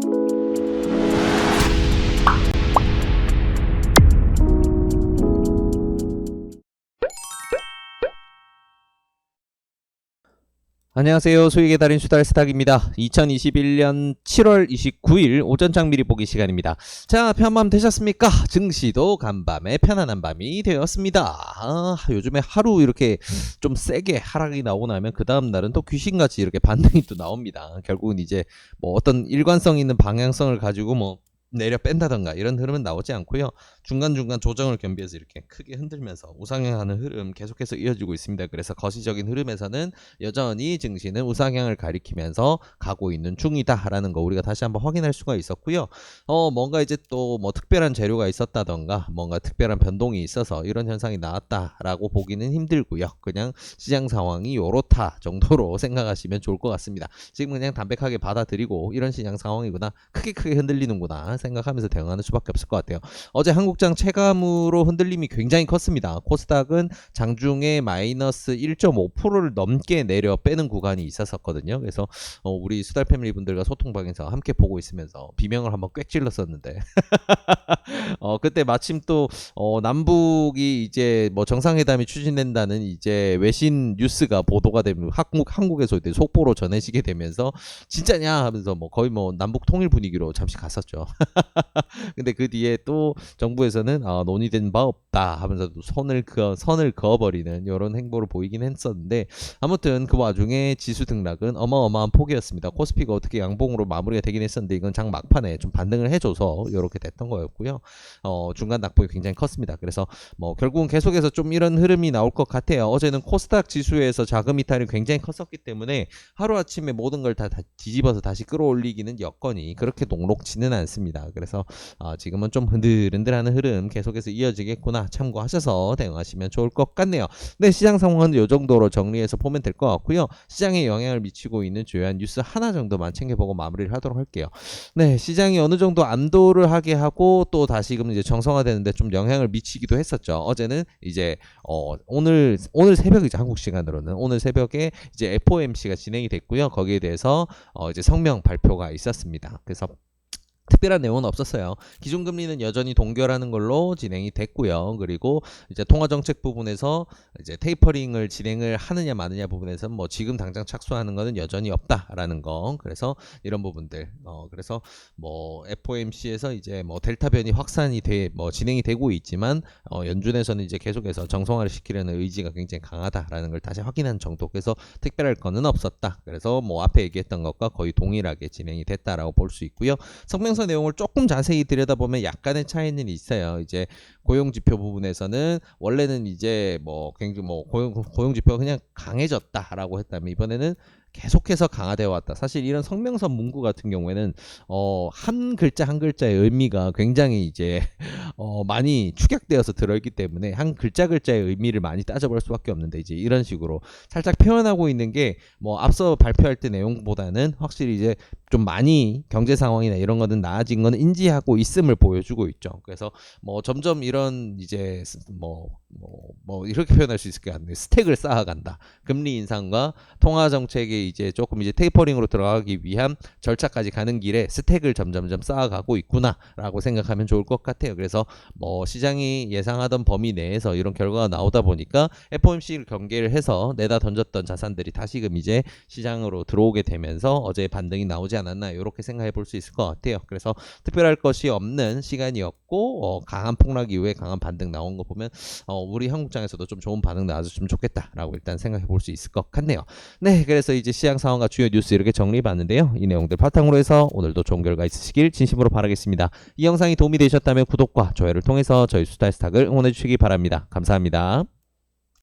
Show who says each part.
Speaker 1: Thank you. 안녕하세요. 소유의 달인 수달 스탁입니다. 2021년 7월 29일 오전 장 미리 보기 시간입니다. 자, 편밤 되셨습니까? 증시도 간밤에 편안한 밤이 되었습니다. 아, 요즘에 하루 이렇게 좀 세게 하락이 나오고 나면 그 다음 날은 또 귀신같이 이렇게 반등이 또 나옵니다. 결국은 이제 뭐 어떤 일관성 있는 방향성을 가지고 뭐 내려 뺀다던가 이런 흐름은 나오지 않고요. 중간중간 조정을 겸비해서 이렇게 크게 흔들면서 우상향하는 흐름 계속해서 이어지고 있습니다. 그래서 거시적인 흐름에서는 여전히 증시는 우상향을 가리키면서 가고 있는 중이다라는 거 우리가 다시 한번 확인할 수가 있었고요. 어 뭔가 이제 또 뭐 특별한 재료가 있었다던가 뭔가 특별한 변동이 있어서 이런 현상이 나왔다라고 보기는 힘들고요. 그냥 시장 상황이 요렇다 정도로 생각하시면 좋을 것 같습니다. 지금 그냥 담백하게 받아들이고 이런 시장 상황이구나 크게 크게 흔들리는구나 생각하면서 대응하는 수밖에 없을 것 같아요. 어제 한국 장 체감으로 흔들림이 굉장히 컸습니다. 코스닥은 장중에 마이너스 1.5%를 넘게 내려 빼는 구간이 있었었거든요. 그래서 어, 우리 수달 패밀리 분들과 소통방에서 함께 보고 있으면서 비명을 한번 꽥 질렀었는데 어, 그때 마침 또 어, 남북이 이제 뭐 정상회담이 추진된다는 이제 외신 뉴스가 보도가 되면 한국 한국에서 이제 속보로 전해지게 되면서 진짜냐 하면서 뭐 거의 뭐 남북 통일 분위기로 잠시 갔었죠. 근데 그 뒤에 또 정부 에서는 아, 논의된 바 없다 하면서 또 선을 그어 선을 그어버리는 이런 행보를 보이긴 했었는데 아무튼 그 와중에 지수 등락은 어마어마한 폭이었습니다. 코스피가 어떻게 양봉으로 마무리가 되긴 했었는데 이건 장 막판에 좀 반등을 해줘서 이렇게 됐던 거였고요. 어, 중간 낙폭이 굉장히 컸습니다. 그래서 뭐 결국은 계속해서 좀 이런 흐름이 나올 것 같아요. 어제는 코스닥 지수에서 자금 이탈이 굉장히 컸었기 때문에 하루 아침에 모든 걸 다 뒤집어서 다시 끌어올리기는 여건이 그렇게 녹록지는 않습니다. 그래서 아, 지금은 좀 흔들흔들하는 흐름 계속해서 이어지겠구나 참고하셔서 대응하시면 좋을 것 같네요. 네, 시장 상황은 이 정도로 정리해서 보면 될 것 같고요. 시장에 영향을 미치고 있는 주요한 뉴스 하나 정도만 챙겨보고 마무리를 하도록 할게요. 네, 시장이 어느 정도 안도를 하게 하고 또 다시금 이제 정상화되는데 좀 영향을 미치기도 했었죠. 어제는 이제 어, 오늘 오늘 새벽이죠 한국 시간으로는 오늘 새벽에 이제 FOMC가 진행이 됐고요. 거기에 대해서 어, 이제 성명 발표가 있었습니다. 그래서 특별한 내용은 없었어요. 기준금리는 여전히 동결하는 걸로 진행이 됐고요. 그리고 이제 통화정책 부분에서 이제 테이퍼링을 진행을 하느냐 마느냐 부분에서 뭐 지금 당장 착수하는 것은 여전히 없다라는 거. 그래서 이런 부분들. 어 그래서 뭐 FOMC에서 이제 뭐 델타 변이 확산이 돼 뭐 진행이 되고 있지만 어 연준에서는 이제 계속해서 정성화를 시키려는 의지가 굉장히 강하다라는 걸 다시 확인한 정도. 그래서 특별할 거는 없었다. 그래서 뭐 앞에 얘기했던 것과 거의 동일하게 진행이 됐다라고 볼 수 있고요. 성명 성명서 내용을 조금 자세히 들여다보면 약간의 차이는 있어요. 이제 고용 지표 부분에서는 원래는 이제 뭐 굉장히 뭐 고용 고용 지표가 그냥 강해졌다라고 했다면 이번에는 계속해서 강화되어 왔다. 사실 이런 성명서 문구 같은 경우에는 어, 한 글자 한 글자의 의미가 굉장히 이제 어, 많이 축약되어서 들어있기 때문에 한 글자 글자의 의미를 많이 따져볼 수밖에 없는데 이제 이런 식으로 살짝 표현하고 있는 게 뭐 앞서 발표할 때 내용보다는 확실히 이제 좀 많이 경제 상황이나 이런 거는 나아진 건 인지하고 있음을 보여주고 있죠. 그래서 뭐 점점 이런 이제 뭐 뭐, 뭐 이렇게 표현할 수 있을 것 같네요. 스택을 쌓아간다. 금리 인상과 통화 정책의 이제 조금 이제 테이퍼링으로 들어가기 위한 절차까지 가는 길에 스택을 점점점 쌓아가고 있구나라고 생각하면 좋을 것 같아요. 그래서 뭐 시장이 예상하던 범위 내에서 이런 결과가 나오다 보니까 FOMC를 경계를 해서 내다 던졌던 자산들이 다시금 이제 시장으로 들어오게 되면서 어제 반등이 나오지 않았나 이렇게 생각해 볼 수 있을 것 같아요. 그래서 특별할 것이 없는 시간이었고 어, 강한 폭락 이후에 강한 반등 나온 거 보면 어, 우리 한국장에서도 좀 좋은 반응 나와줬으면 좋겠다라고 일단 생각해 볼 수 있을 것 같네요. 네, 그래서 이제 시장 상황과 주요 뉴스 이렇게 정리해 봤는데요. 이 내용들 바탕으로 해서 오늘도 좋은 결과 있으시길 진심으로 바라겠습니다. 이 영상이 도움이 되셨다면 구독과 좋아요를 통해서 저희 수다스탁을 응원해 주시기 바랍니다. 감사합니다.